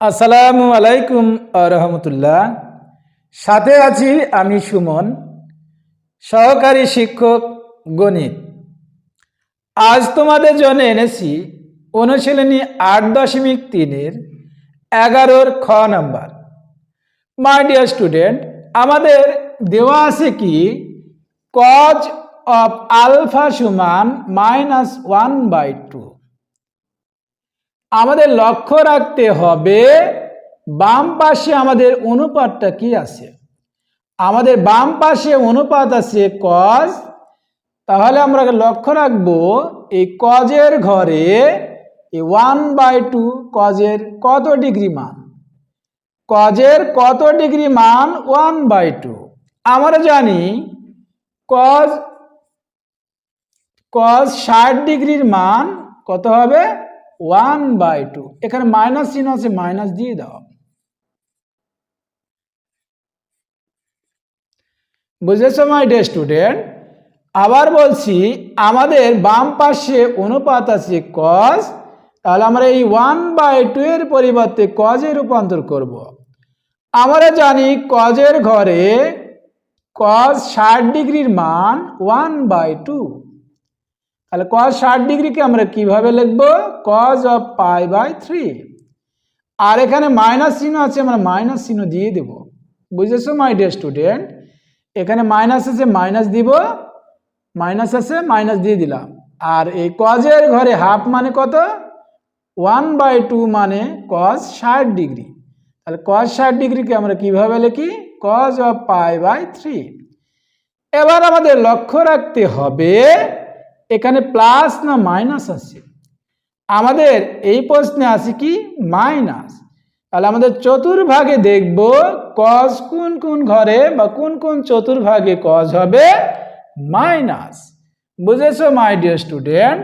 আসসালামু আলাইকুম রহমতুল্লাহ। সাথে আছি আমি সুমন, সহকারী শিক্ষক গণিত। আজ তোমাদের জন্য এনেছি অনুশীলনী আট দশমিক তিনের এগারোর খ নাম্বার। মাই ডিয়ার স্টুডেন্ট আমাদের দেওয়া আছে কি কজ অফ আলফা সমান মাইনাস ওয়ান বাই টু আমাদের লক্ষ্য রাখতে হবে, বাম পাশে আমাদের অনুপাতটা কি আছে? আমাদের বাম পাশে অনুপাত আছে কজ তাহলে আমরা লক্ষ্য রাখব, এই কজের ঘরে এই ওয়ান বাই টু কজের কত ডিগ্রি মান? কজের কত ডিগ্রি মান? ওয়ান বাই টু আমরা জানি কজ কজ ষাট ডিগ্রির মান কত হবে? One by two. এখানে মাইনাস চিহ্ন আছে, মাইনাস দিয়ে দাও। বুঝেছ মাই ডে স্টুডেন্ট আবার বলছি, আমাদের বাম পাশে অনুপাত আছে কজ তাহলে আমরা এই ওয়ান বাই টু এর পরিবর্তে কজে রূপান্তর করব। আমরা জানি কজের ঘরে কজ ষাট ডিগ্রির মান ওয়ান বাই টু। তাহলে কজ ষাট ডিগ্রিকে আমরা কীভাবে লিখব? Cos of pi by three আর এখানে মাইনাস চিহ্ন আছে, আমরা মাইনাস চিহ্ন দিয়ে দেব। বুঝেছ মাই ডিয়ার স্টুডেন্ট এখানে মাইনাস আছে মাইনাস দিব। মাইনাস আছে মাইনাস দিয়ে দিলাম। আর এই কজের ঘরে হাফ মানে কত? ওয়ান বাই টু মানে কজ ষাট ডিগ্রি। তাহলে কজ ষাট ডিগ্রিকে আমরা কীভাবে লিখি? Cos of pi by three এবার আমাদের লক্ষ্য রাখতে হবে এখানে প্লাস না মাইনাস আছে? আমাদের এই প্রশ্নে আছে কি? মাইনাস তাহলে আমাদের চতুর্ভাগে দেখব কজ কোন কোন ঘরে বা কোন কোন চতুর্ভাগে কজ হবে মাইনাস বুঝেছ মাই ডিয়ার স্টুডেন্ট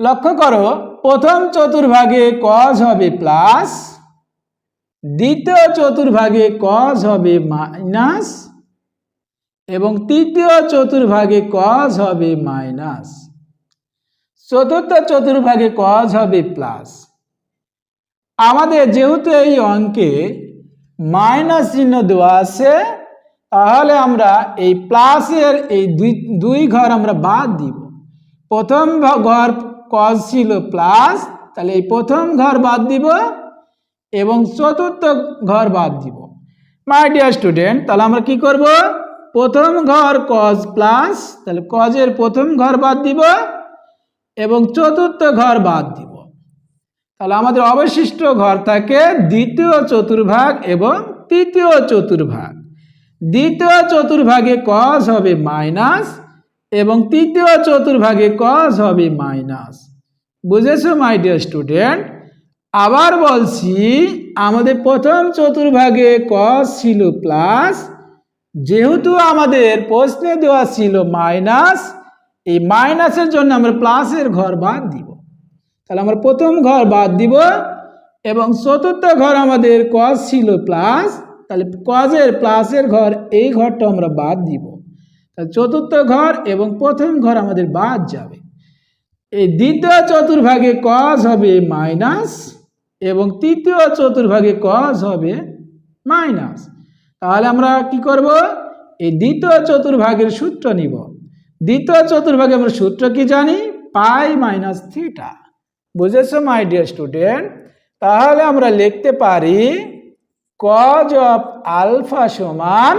লক্ষ্য করো, প্রথম চতুর্ভাগে কজ হবে প্লাস দ্বিতীয় চতুর্ভাগে কজ হবে মাইনাস এবং তৃতীয় চতুর্ভাগে কজ হবে মাইনাস। চতুর্থ চতুর্ভাগে কজ হবে প্লাস। আমাদের যেহেতু এই অঙ্কে মাইনাস চিহ্ন দেওয়া আছে, তাহলে আমরা এই প্লাসের এই দুই দুই ঘর আমরা বাদ দিব। প্রথম ঘর কজ ছিল প্লাস, তাহলে এই প্রথম ঘর বাদ দিব এবং চতুর্থ ঘর বাদ দিব। মাই ডিয়ার স্টুডেন্ট তাহলে আমরা কি করব? প্রথম ঘর কজ প্লাস তাহলে কজের প্রথম ঘর বাদ দিব এবং চতুর্থ ঘর বাদ দিব। তাহলে আমাদের অবশিষ্ট ঘর থাকে দ্বিতীয় চতুর্ভাগ এবং তৃতীয় চতুর্ভাগ। দ্বিতীয় চতুর্ভাগে কজ হবে মাইনাস এবং তৃতীয় চতুর্ভাগে কজ হবে মাইনাস বুঝেছ মাই ডিয়ার স্টুডেন্ট আবার বলছি, আমাদের প্রথম চতুর্ভাগে কজ ছিল প্লাস যেহেতু আমাদের প্রশ্নে দেওয়া ছিল মাইনাস, এই মাইনাসের জন্য আমরা প্লাসের ঘর বাদ দিব। তাহলে আমরা প্রথম ঘর বাদ দিব এবং চতুর্থ ঘর আমাদের কজ ছিল প্লাস, তাহলে কজের প্লাসের ঘর এই ঘরটা আমরা বাদ দিব। তাহলে চতুর্থ ঘর এবং প্রথম ঘর আমাদের বাদ যাবে। এই দ্বিতীয় চতুর্ভাগে কজ হবে মাইনাস এবং তৃতীয় চতুর্ভাগে কজ হবে মাইনাস। তাহলে আমরা কি করব? এই দ্বিতীয় চতুর্ভাগের সূত্র নিব। দ্বিতীয় চতুর্ভাগে আমরা সূত্র কি জানি? Pi minus theta. বুঝেছ, মাই ডিয়ার স্টুডেন্ট? তাহলে আমরা লিখতে পারি কজ অফ আলফা সমান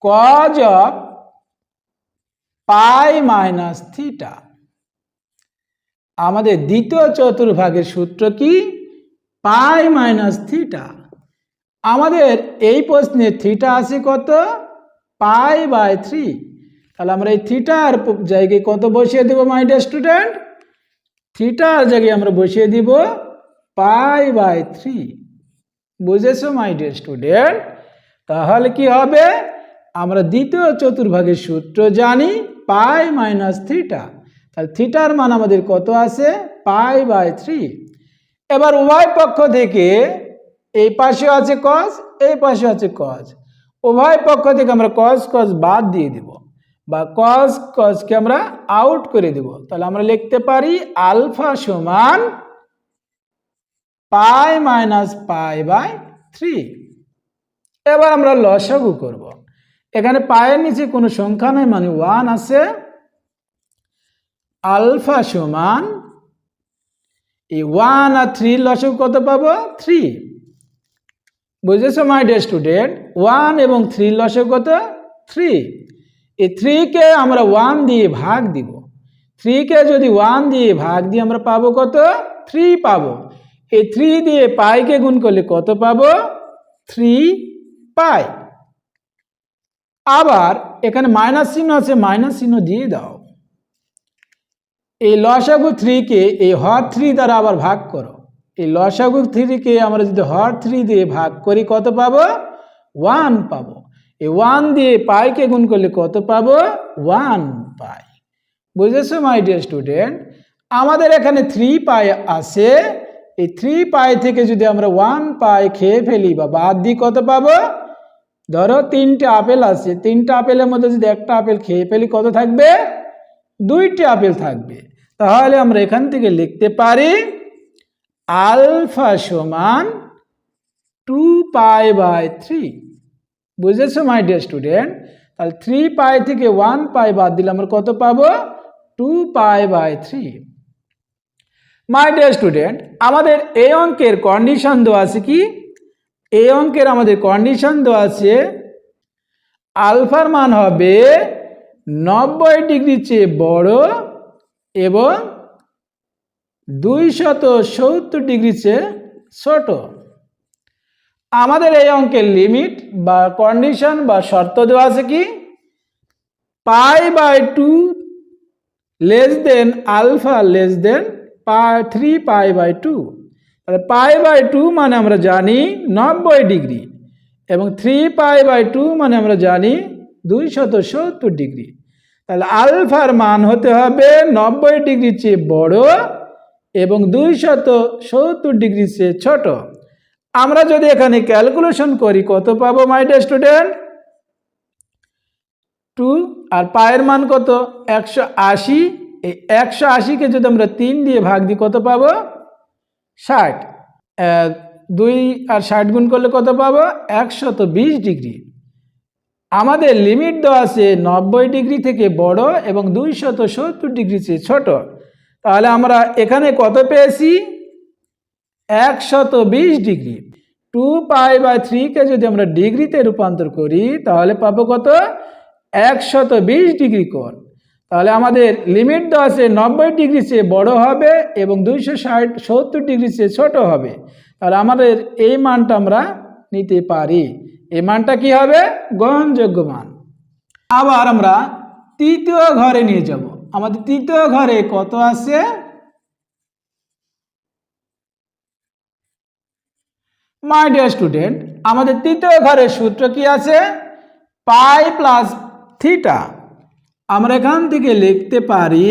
cos of pi minus theta. আমাদের দ্বিতীয় চতুর্ভাগের সূত্র কি? Pi minus theta. আমাদের এই প্রশ্নে থিটা আছে কত? পাই বাই থ্রি তাহলে আমরা এই থিটার জায়গায় কত বসিয়ে দেবো মাই ডিয়ার স্টুডেন্ট থিটার জায়গায় আমরা বসিয়ে দিব পাই বাই থ্রি বুঝেছ মাই ডিয়ার স্টুডেন্ট তাহলে কি হবে? আমরা দ্বিতীয় চতুর্ভাগের সূত্র জানি পাই মাইনাস থিটা তাহলে থিটার মান আমাদের কত আছে? পাই বাই থ্রি এবার উভয় পক্ষ থেকে এই পাশে আছে কজ এই পাশে আছে কজ উভয় পক্ষ থেকে আমরা কজ কজ বাদ দিয়ে দেব। বা কজ কজকে আমরা আউট করে দেব। তাহলে আমরা লিখতে পারি আলফা সমান pi minus pi by three. এবার আমরা লসাগু করব। এখানে পায়ের নিচে কোনো সংখ্যা নেই মানে ওয়ান আছে। আলফা সমান এই ওয়ান আর থ্রি লসাগু কত পাবো? থ্রি বুঝেছ মাই ডে স্টুডেন্ট ওয়ান এবং থ্রি লসে কত? থ্রি এই থ্রিকে আমরা ওয়ান দিয়ে ভাগ দিব। থ্রিকে যদি ওয়ান দিয়ে ভাগ দিয়ে আমরা পাবো কত? থ্রি পাবো। এই থ্রি দিয়ে পাইকে গুণ করলে কত পাবো? থ্রি পাই আবার এখানে মাইনাস চিহ্ন আছে মাইনাস চিহ্ন দিয়ে দাও। এই লসাগু থ্রিকে এই হর থ্রি দ্বারা আবার ভাগ করো। এই লসাগু থ্রিকে আমরা যদি হর থ্রি দিয়ে ভাগ করি, কত পাবো? ওয়ান পাবো। এই ওয়ান দিয়ে পাইকে গুণ করলে কত পাবো? One pi. বুঝেছ মাই ডিয়ার স্টুডেন্ট আমাদের এখানে থ্রি পাই আছে। এই থ্রি পাই থেকে যদি আমরা ওয়ান পাই খেয়ে ফেলি বা বাদ দিই কত পাবো? ধরো তিনটে আপেল আছে। তিনটা আপেলের মধ্যে যদি একটা আপেল খেয়ে ফেলি, কত থাকবে? দুইটি আপেল থাকবে। তাহলে আমরা এখান থেকে লিখতে পারি আলফা সমান টু পাই বাই থ্রি। বুঝেছ মাই ডিয়ার স্টুডেন্ট তাহলে থ্রি পাই থেকে ওয়ান পাই বাদ দিলে আমরা কত পাবো? Two pi by three. My dear student আমাদের এই অঙ্কের কন্ডিশন দেওয়া আছে কি? এই অঙ্কের আমাদের কন্ডিশন দেওয়া আছে, আলফার মান হবে নব্বই ডিগ্রি চেয়ে বড় এবং দুইশত সত্তর ডিগ্রি চেয়ে ছোট। আমাদের এই অঙ্কের লিমিট বা কন্ডিশন বা শর্ত দেওয়া আছে কি? Pi by two less than alpha less than pi three pi by two. তাহলে পাই বাই টু মানে আমরা জানি নব্বই ডিগ্রি এবং থ্রি পাই বাই টু মানে আমরা জানি দুই শত সত্তর ডিগ্রি। তাহলে আলফার মান হতে হবে নব্বই ডিগ্রি চেয়ে বড় এবং দুই শত সত্তর ডিগ্রি সে ছোট। আমরা যদি এখানে ক্যালকুলেশন করি, কত পাবো মাই ডে স্টুডেন্ট টু আর পায়ের মান কত? একশো আশি। এই একশো আশিকে যদি আমরা তিন দিয়ে ভাগ দিই, কত পাবো? ষাট। দুই আর ষাট গুণ করলে কত পাবো? একশত বিশ ডিগ্রি। আমাদের লিমিট দেওয়া আছে নব্বই ডিগ্রি থেকে বড় এবং দুইশত সত্তর ডিগ্রি চেয়ে ছোট। তাহলে আমরা এখানে কত পেয়েছি? একশত বিশ ডিগ্রি। টু পাই বাই থ্রিকে যদি আমরা ডিগ্রিতে রূপান্তর করি, তাহলে পাবো কত? একশত বিশ ডিগ্রি কোণ। তাহলে আমাদের লিমিট দেওয়া আছে নব্বই ডিগ্রি চেয়ে বড় হবে এবং দুইশো ষাট, সত্তর ডিগ্রি চেয়ে ছোট হবে। তাহলে আমাদের এই মানটা আমরা নিতে পারি। এই মানটা কি হবে? গ্রহণযোগ্য মান। আবার আমরা তৃতীয় ঘরে নিয়ে যাব। আমাদের তৃতীয় ঘরে কত আছে? মাই ডিয়ার স্টুডেন্ট আমাদের তৃতীয় ঘরের সূত্র কি আছে? পাই প্লাস থিটা আমরা এখান থেকে লিখতে পারি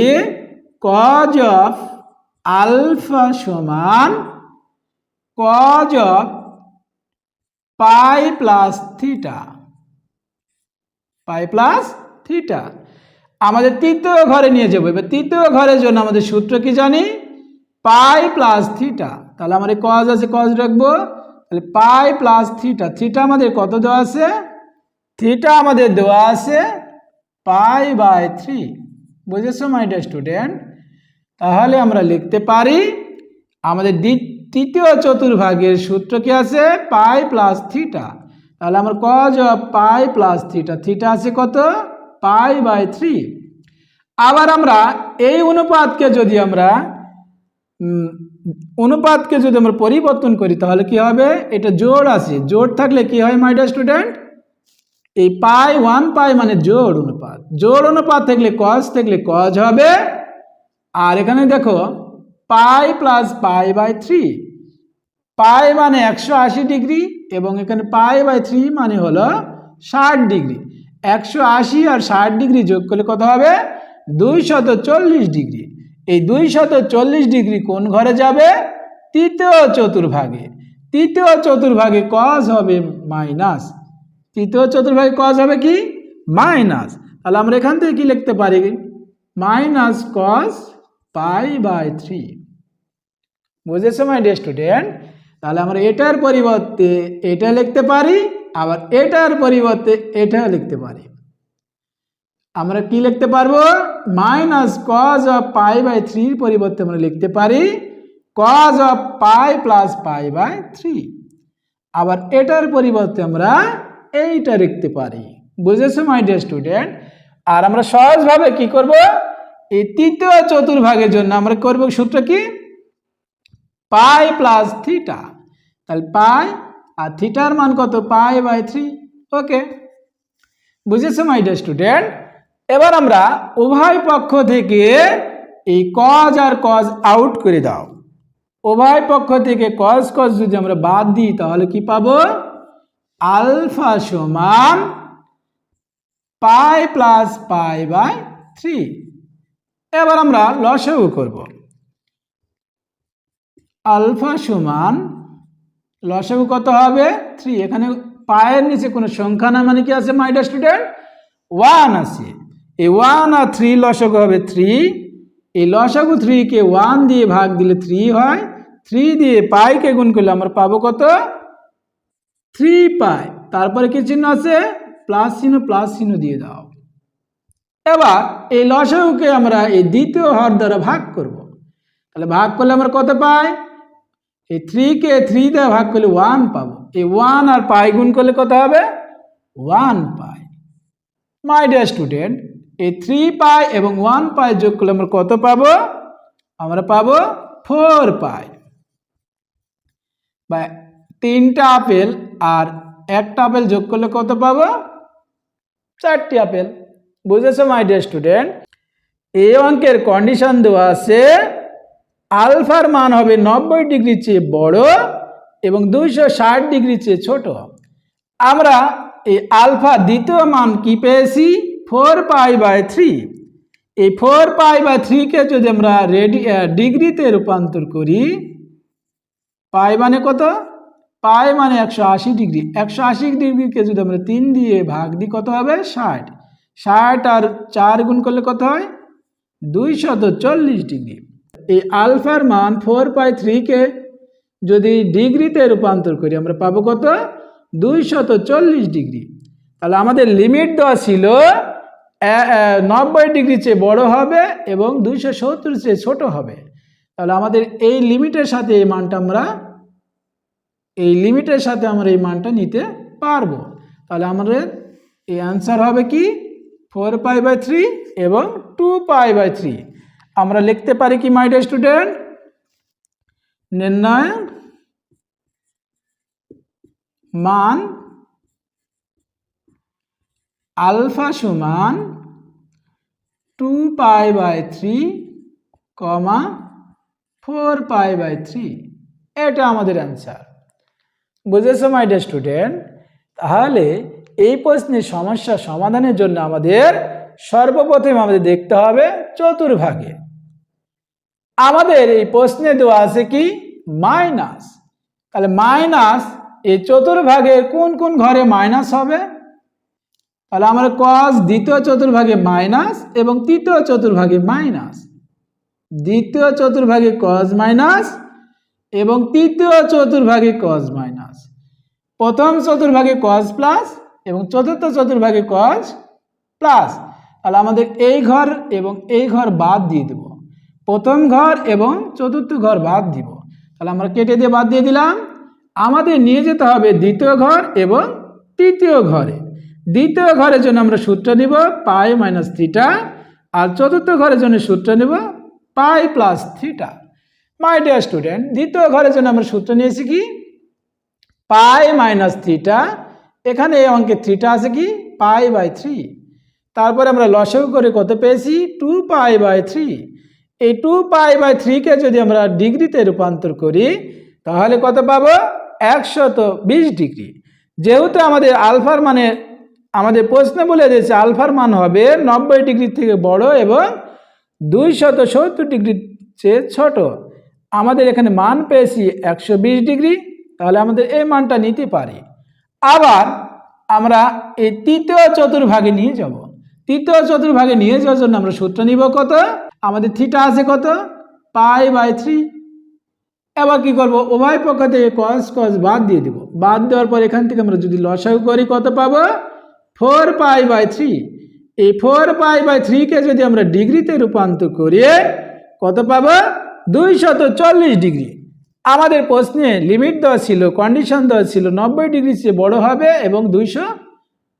কজ অফ আলফা সমান cos of pi plus theta pi plus theta আমাদের তৃতীয় ঘরে নিয়ে যাব। এবার তৃতীয় ঘরের জন্য আমাদের সূত্র কি জানি? Pi plus theta. তাহলে আমাদের কজ আছে কজ রাখব। তাহলে পাই প্লাস থিটা। থিটা আমাদের কত দেওয়া আছে? থিটা আমাদের দেওয়া আছে পাই বাই থ্রি। বুঝেছ মাই ডিয়ার স্টুডেন্ট তাহলে আমরা লিখতে পারি, আমাদের তৃতীয় চতুর্ভাগের সূত্র কি আছে? Pi plus theta. তাহলে আমার cos pi plus theta. Theta আছে কত? Pi by three. আবার আমরা এই অনুপাতকে যদি আমরা অনুপাতকে যদি আমরা পরিবর্তন করি, তাহলে কি হবে? এটা জোড় আছে। জোড় থাকলে কি হয় মাই ডিয়ার স্টুডেন্ট এই পাই ওয়ান, পাই মানে জোড় অনুপাত। জোড় অনুপাত থাকলে কজ থাকলে কজ হবে। আর এখানে দেখো, pi plus pi by three. Pi মানে একশো আশি ডিগ্রি এবং এখানে পাই বাই থ্রি মানে হলো ষাট ডিগ্রি। একশো আশি আর ষাট ডিগ্রি যোগ করলে কত হবে? দুই শত চল্লিশ ডিগ্রি। এই দুই শত চল্লিশ ডিগ্রি কোন ঘরে যাবে? তৃতীয় চতুর্ভাগে। তৃতীয় চতুর্ভাগে কজ হবে মাইনাস তৃতীয় চতুর্ভাগে কজ হবে কি? মাইনাস তাহলে আমরা এখান থেকে কি লিখতে পারি? Minus cos pi by three বুঝেছ মাই ডিয়ার স্টুডেন্ট তাহলে আমরা এটার পরিবর্তে এটা লিখতে পারি আবার এটার পরিবর্তে এটা লিখতে পারি। আমরা কি লিখতে পারব? Minus cos of pi by থ্রির পরিবর্তে আমরা লিখতে পারি cos of pi plus pi by three আবার এটার পরিবর্তে আমরা এইটা লিখতে পারি। বুঝেছ মাই ডিয়ার স্টুডেন্ট আর আমরা সহজভাবে কি করব? এই তৃতীয় চতুর্ভাগের জন্য আমরা করব সূত্র কি? পাই প্লাস থিটা তাহলে পাই আর থিটার মান কত? পাই বাই থ্রি ওকে বুঝেছ মাই ডিয়ার স্টুডেন্ট এবার আমরা উভয় পক্ষ থেকে এই কজ আর কজ আউট করে দাও। উভয় পক্ষ থেকে কজ কজ যদি আমরা বাদ দিই, তাহলে কি পাবো? আলফা সমান pi plus pi by three এবার আমরা লসেও করব। আলফা সমান লসাগু কত হবে? থ্রি এখানে পায়ের নিচে কোনো সংখ্যা না মানে কি আছে মাইডা স্টুডেন্ট ওয়ান আছে। এই ওয়ান আর থ্রি লসাগু হবে থ্রি এই লসাগু থ্রিকে ওয়ান দিয়ে ভাগ দিলে থ্রি হয়। থ্রি দিয়ে পাইকে গুণ করলে আমরা পাবো কত? Three pi. তারপরে কি চিহ্ন আছে? প্লাস চিহ্ন প্লাস চিহ্ন দিয়ে দাও। এবার এই লসাগুকে আমরা এই দ্বিতীয় হর দ্বারা ভাগ করব। তাহলে ভাগ করলে আমরা কত পাই? এই থ্রিকে থ্রি দিয়ে ভাগ করলে ওয়ান পাবো। এই ওয়ান আর পাই গুণ করলে কত হবে? One pi my dear student এই থ্রি পাই এবং ওয়ান পাই যোগ করলে আমরা কত পাবো? আমরা পাবো ফোর পাই বা তিনটা আপেল আর একটা আপেল যোগ করলে কত পাবো? চারটি আপেল। বুঝেছ মাই ডিয়ার স্টুডেন্ট এই অঙ্কের কন্ডিশন দেওয়া আছে আলফার মান হবে নব্বই ডিগ্রির চেয়ে বড় এবং দুইশো ষাট ডিগ্রির চেয়ে ছোট। আমরা এই আলফা দ্বিতীয় মান কি পেয়েছি? Four pi by three. এই ফোর পাই বাই থ্রিকে যদি আমরা রেডি ডিগ্রিতে রূপান্তর করি, পাই মানে কত? পাই মানে একশো আশি ডিগ্রি। একশো আশি ডিগ্রিকে যদি আমরা তিন দিয়ে ভাগ দিই, কত হবে? ষাট। ষাট আর চার গুণ করলে কত হয়? দুইশত চল্লিশ ডিগ্রি। এই আলফার মান ফোর পাই থ্রিকে যদি ডিগ্রিতে রূপান্তর করি, আমরা পাবো কত? দুইশত চল্লিশ ডিগ্রি। তাহলে আমাদের লিমিট দেওয়া ছিল নব্বই ডিগ্রি চেয়ে বড় হবে এবং দুইশো সত্তর চেয়ে ছোট হবে। তাহলে আমাদের এই লিমিটের সাথে এই মানটা আমরা, এই লিমিটের সাথে আমরা এই মানটা নিতে পারব। তাহলে আমাদের এই অ্যান্সার হবে কি? ফোর পাই বাই থ্রি এবং টু পাই বাই থ্রি আমরা লিখতে পারি কি মাই স্টুডেন্ট নির্ণয় মান আলফা সমান two pi by three comma four pi by three এটা আমাদের অ্যান্সার বুঝেছ মাই স্টুডেন্ট তাহলে এই প্রশ্নের সমস্যা সমাধানের জন্য আমাদের সর্বপ্রথম আমাদের দেখতে হবে চতুর্ভাগে। আমাদের এই প্রশ্নে দেওয়া আছে কি? মাইনাস। তাহলে মাইনাস এই চতুর্ভাগের কোন কোন ঘরে মাইনাস হবে? তাহলে আমরা কস দ্বিতীয় চতুর্ভাগে মাইনাস এবং তৃতীয় চতুর্ভাগে মাইনাস। দ্বিতীয় চতুর্ভাগে কজ মাইনাস এবং তৃতীয় চতুর্ভাগে কজ মাইনাস। প্রথম চতুর্ভাগে কজ প্লাস এবং চতুর্থ চতুর্ভাগে কজ প্লাস তাহলে আমাদের এই ঘর এবং এই ঘর বাদ দিয়ে দেব। প্রথম ঘর এবং চতুর্থ ঘর বাদ দিব। তাহলে আমরা কেটে দিয়ে বাদ দিয়ে দিলাম। আমাদের নিয়ে যেতে হবে দ্বিতীয় ঘর এবং তৃতীয় ঘরে। দ্বিতীয় ঘরের জন্য আমরা সূত্র নিব পাই মাইনাস থিটা আর চতুর্থ ঘরের জন্য সূত্র নিব pi plus theta. My dear student, দ্বিতীয় ঘরের জন্য আমরা সূত্র নিয়েছি কি? Pi minus theta. এখানে এই অঙ্কে থ্রিটা আছে কি? Pi by three. তারপরে আমরা লসক করে কত পেয়েছি? Two pi by three. এই টু পাই বাই থ্রিকে যদি আমরা ডিগ্রিতে রূপান্তর করি, তাহলে কত পাবো? একশত বিশ ডিগ্রি। যেহেতু আমাদের আলফার মানে আমাদের প্রশ্নে বলে দিয়েছে, আলফার মান হবে নব্বই ডিগ্রি থেকে বড় এবং দুইশত সত্তর ডিগ্রির চেয়ে ছোট। আমাদের এখানে মান পেয়েছি একশো বিশ ডিগ্রি, তাহলে আমাদের এই মানটা নিতে পারি। আবার আমরা এই তৃতীয় চতুর্ভাগে নিয়ে যাব। তৃতীয় চতুর্ভাগে নিয়ে যাওয়ার জন্য আমরা সূত্র নিব কত? আমাদের থিটা আছে কত? পাই বাই থ্রি এবার কী করব? উভয় পক্ষ থেকে কস কস বাদ দিয়ে দেব। বাদ দেওয়ার পর এখান থেকে আমরা যদি লসাগু করি, কত পাবো? ফোর পাই বাই থ্রি এই ফোর পাই বাই থ্রিকে যদি আমরা ডিগ্রিতে রূপান্তর করি, কত পাবো? দুইশত চল্লিশ ডিগ্রি। আমাদের প্রশ্নে লিমিট দেওয়া ছিল কন্ডিশন দেওয়া ছিল, নব্বই ডিগ্রি চেয়ে বড় হবে এবং দুইশো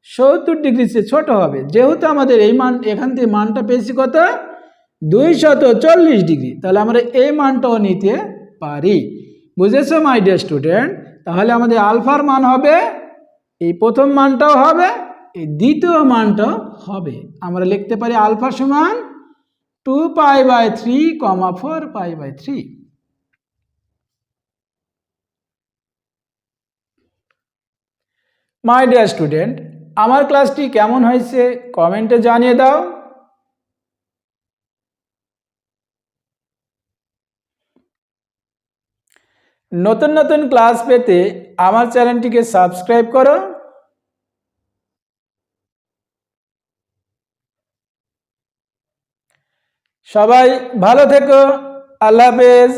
সত্তর ডিগ্রি চেয়ে ছোট হবে। যেহেতু আমাদের এই মান, এখান থেকে মানটা পেয়েছি কত? দুইশত চল্লিশ ডিগ্রি। তাহলে আমরা এই মানটাও নিতে পারি। বুঝেছ মাই ডিয়ার স্টুডেন্ট তাহলে আমাদের আলফার মান হবে, এই প্রথম মানটাও হবে, এই দ্বিতীয় মানটাও হবে। আমরা লিখতে পারি আলফা সমান two pi by three comma four pi by three. My dear student আমার ক্লাসটি কেমন হয়েছে? কমেন্টে জানিয়ে দাও। নতুন নতুন ক্লাস পেতে আমার চ্যানেলটিকে সাবস্ক্রাইব করো। সবাই ভালো থেকো। আল্লাহ হাফেজ।